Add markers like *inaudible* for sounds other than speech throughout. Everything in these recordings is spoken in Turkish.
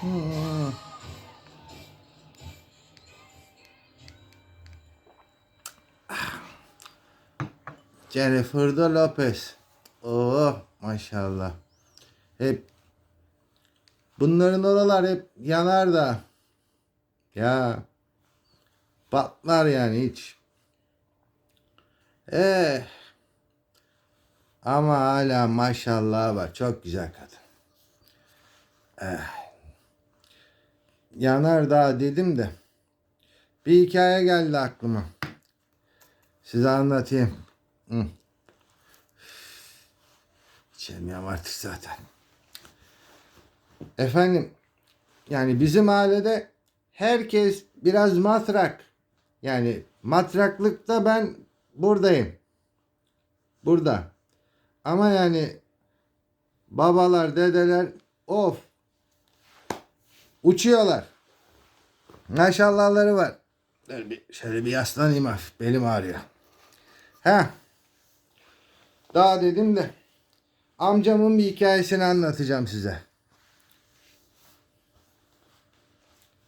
Hmm. Jennifer Lopez. Oh maşallah. Hep bunların oralar hep yanar da. Ya patlar yani hiç. Eh. Ama hala maşallah var. Çok güzel kadın. Eh. Yanardağ dedim de. Bir hikaye geldi aklıma. Size anlatayım. Hı. İçemiyorum artık zaten. Efendim yani bizim ailede herkes biraz matrak. Yani matraklıkta ben buradayım. Burada. Ama yani babalar, dedeler of uçuyorlar. Maşallahları var. Dur bir şöyle bir yaslanayım hafif. Belim ağrıyor. Ha. Daha dedim de amcamın bir hikayesini anlatacağım size.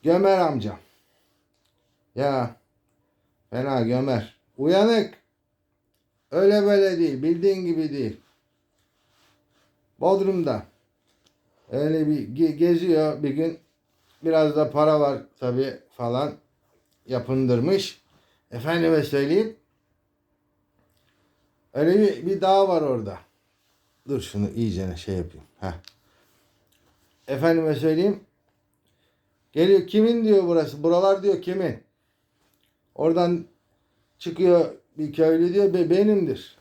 Gömer amcam. Ya fena gömer. Uyanık. Öyle böyle değil. Bildiğin gibi değil. Bodrum'da. Öyle bir ge- geziyor bir gün. Biraz da para var tabi falan. Yapındırmış. Efendime söyleyeyim. Öyle bir, bir dağ var orada. Dur şunu iyice şey yapayım. Heh. Efendime söyleyeyim. Geliyor kimin diyor burası. Buralar diyor kimin. Oradan çıkıyor bir köylü diyor be benimdir.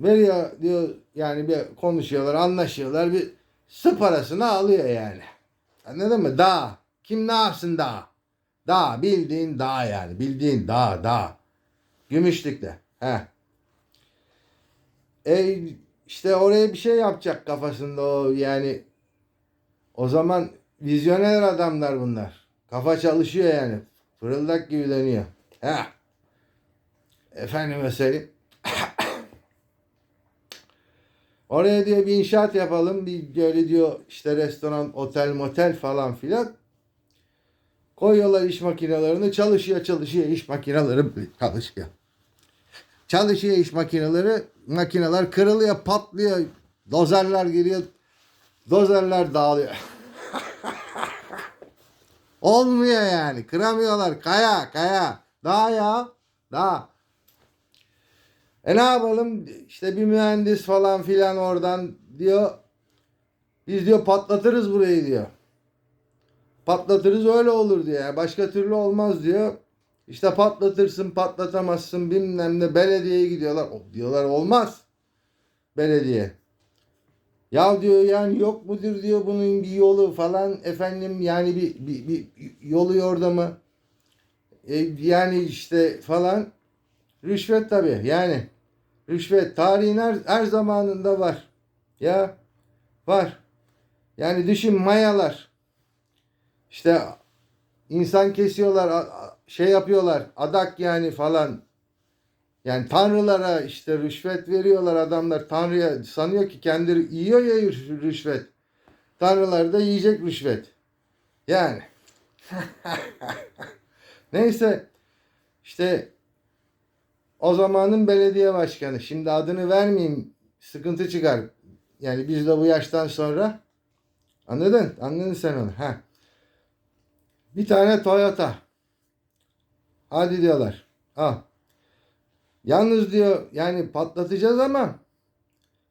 Veriyor diyor yani bir konuşuyorlar anlaşıyorlar bir su parasını alıyor yani. Anladın mı? Dağ. Kim ne yapsın dağ? Dağ bildiğin dağ yani. Bildiğin dağ dağ. Gümüşlükte. He. E işte oraya bir şey yapacak kafasında o yani. O zaman vizyoner adamlar bunlar. Kafa çalışıyor yani. Fırıldak gibi dönüyor. He. Efendime söyleyeyim. *laughs* Oraya diyor bir inşaat yapalım. Bir böyle diyor işte restoran, otel, motel falan filan. Koyuyorlar iş makinelerini. Çalışıyor, çalışıyor. iş makineleri çalışıyor. Çalışıyor iş makineleri. Makineler kırılıyor, patlıyor. Dozerler geliyor. Dozerler dağılıyor. *laughs* Olmuyor yani. Kıramıyorlar. Kaya, kaya. Dağ ya. Dağ. E ne yapalım? İşte bir mühendis falan filan oradan diyor. Biz diyor patlatırız burayı diyor. Patlatırız öyle olur diyor. Yani başka türlü olmaz diyor. İşte patlatırsın patlatamazsın bilmem ne belediyeye gidiyorlar. O, diyorlar olmaz. Belediye. Ya diyor yani yok mudur diyor bunun bir yolu falan efendim yani bir, bir, bir yolu orada mı? E, yani işte falan rüşvet tabii yani rüşvet tarihin her, her zamanında var. Ya var. Yani düşün mayalar. İşte insan kesiyorlar, şey yapıyorlar, adak yani falan. Yani tanrılara işte rüşvet veriyorlar adamlar. Tanrıya sanıyor ki kendi yiyor ya rüşvet. Tanrılar da yiyecek rüşvet. Yani. *laughs* Neyse işte o zamanın belediye başkanı. Şimdi adını vermeyeyim. Sıkıntı çıkar. Yani biz de bu yaştan sonra anladın? Anladın sen onu. Ha. Bir tane Toyota. Hadi diyorlar. Al. Yalnız diyor yani patlatacağız ama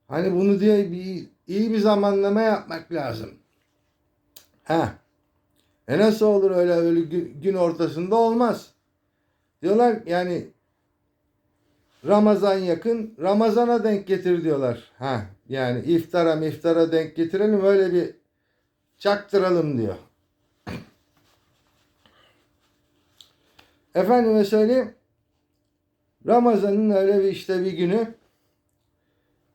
hani bunu diyor bir iyi bir zamanlama yapmak lazım. Ha. E nasıl olur öyle öyle gün ortasında olmaz. Diyorlar yani Ramazan yakın Ramazana denk getir diyorlar. Ha yani iftara miftara denk getirelim öyle bir çaktıralım diyor. *clears throat* Efendime söyleyeyim Ramazan'ın öyle bir işte bir günü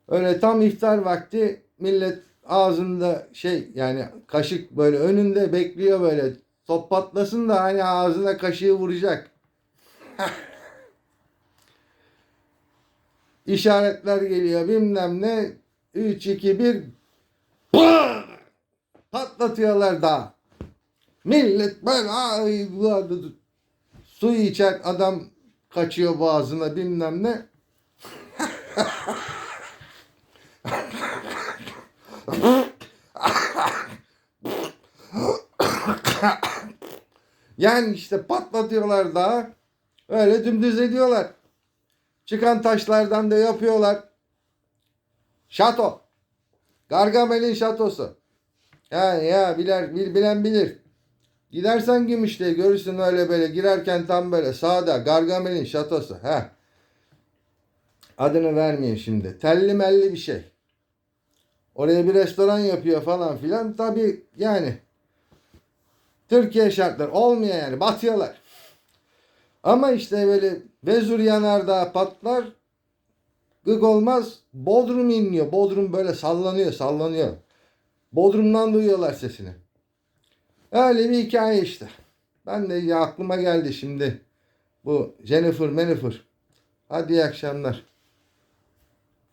öyle tam iftar vakti millet ağzında şey yani kaşık böyle önünde bekliyor böyle top patlasın da hani ağzına kaşığı vuracak. *laughs* İşaretler geliyor bilmem ne 3 2 1 pat patlatıyorlar daha. Millet böyle ay, su içer adam kaçıyor boğazına bilmem ne. Yani işte patlatıyorlar daha. Öyle dümdüz ediyorlar. Çıkan taşlardan da yapıyorlar. Şato. Gargamel'in şatosu. Ya ya biler, bil, bilen bilir. Gidersen Gümüşlü'ye görürsün öyle böyle girerken tam böyle sağda Gargamel'in şatosu. He. Adını vermeyeyim şimdi. Telli melli bir şey. Oraya bir restoran yapıyor falan filan. Tabi yani Türkiye şartları olmuyor yani batıyorlar. Ama işte böyle Vezur yanardağ patlar gık olmaz Bodrum inliyor. Bodrum böyle sallanıyor sallanıyor. Bodrum'dan duyuyorlar sesini. Öyle bir hikaye işte. Ben de aklıma geldi şimdi bu Jennifer Jennifer. Hadi iyi akşamlar.